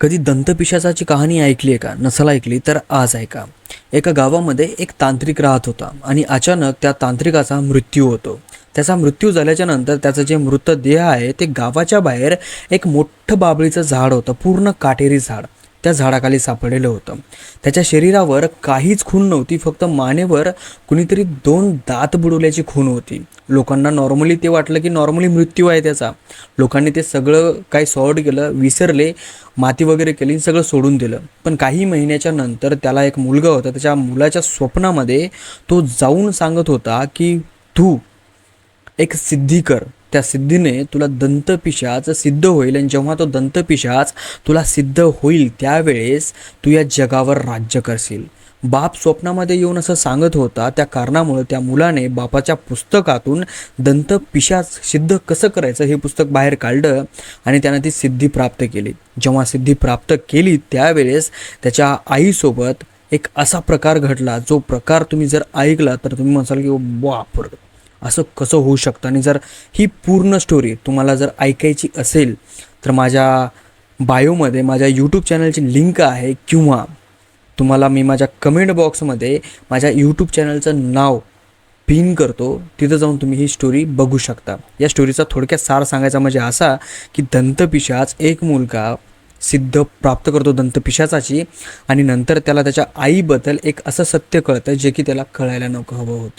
कधी दंतपिशाचाची कहाणी ऐकली आहे का? नसल ऐकली तर आज ऐका. एका गावामध्ये एक तांत्रिक राहत होता आणि अचानक त्या तांत्रिकाचा मृत्यू होतो. त्याचा मृत्यू झाल्याच्यानंतर त्याचं जे मृतदेह आहे ते गावाच्या बाहेर एक मोठं बाबळीचं झाड होतं पूर्ण काटेरी झाड. त्या झाडाखाली सापडलेलं होतं. त्याच्या शरीरावर काहीच खून नव्हती फक्त मानेवर कुणीतरी दोन दात बुडवल्याची खून होती. लोकांना नॉर्मली ते वाटलं की नॉर्मली मृत्यू आहे त्याचा. लोकांनी ते सगळं काही सॉर्ट केलं विसरले माती वगैरे केली सगळं सोडून दिलं. पण काही महिन्याच्या नंतर त्याला एक मुलगा होता त्याच्या मुलाच्या स्वप्नामध्ये तो जाऊन सांगत होता की तू एक सिद्धी कर. त्या सिद्धीने तुला दंतपिशाच सिद्ध होईल आणि जेव्हा तो दंतपिशाच तुला सिद्ध होईल त्यावेळेस तू या जगावर राज्य करशील. बाप स्वप्नामध्ये येऊन असं सांगत होता त्या कारणामुळे त्या मुलाने बापाच्या पुस्तकातून दंतपिशाच सिद्ध कसं करायचं हे पुस्तक बाहेर काढलं आणि त्यानं ती सिद्धी प्राप्त केली. जेव्हा सिद्धी प्राप्त केली त्यावेळेस त्याच्या आईसोबत एक असा प्रकार घडला जो प्रकार तुम्ही जर ऐकला तर तुम्ही म्हणसाल की बापर. असं कसं होऊ शकतं? आणि जर ही पूर्ण स्टोरी तुम्हाला जर ऐकायची असेल तर माझ्या बायोमध्ये माझ्या यूट्यूब चॅनलची लिंक आहे किंवा तुम्हाला मी माझ्या कमेंट बॉक्समध्ये माझ्या यूट्यूब चॅनलचं नाव पिन करतो तिथं जाऊन तुम्ही ही स्टोरी बघू शकता. या स्टोरीचा थोडक्यात सार सांगायचा म्हणजे असा की दंतपिशाच एक मुलगा सिद्ध प्राप्त करतो दंतपिशाचाची आणि नंतर त्याला त्याच्या आईबद्दल एक असं सत्य कळतं जे की त्याला कळायला नको हवं होतं.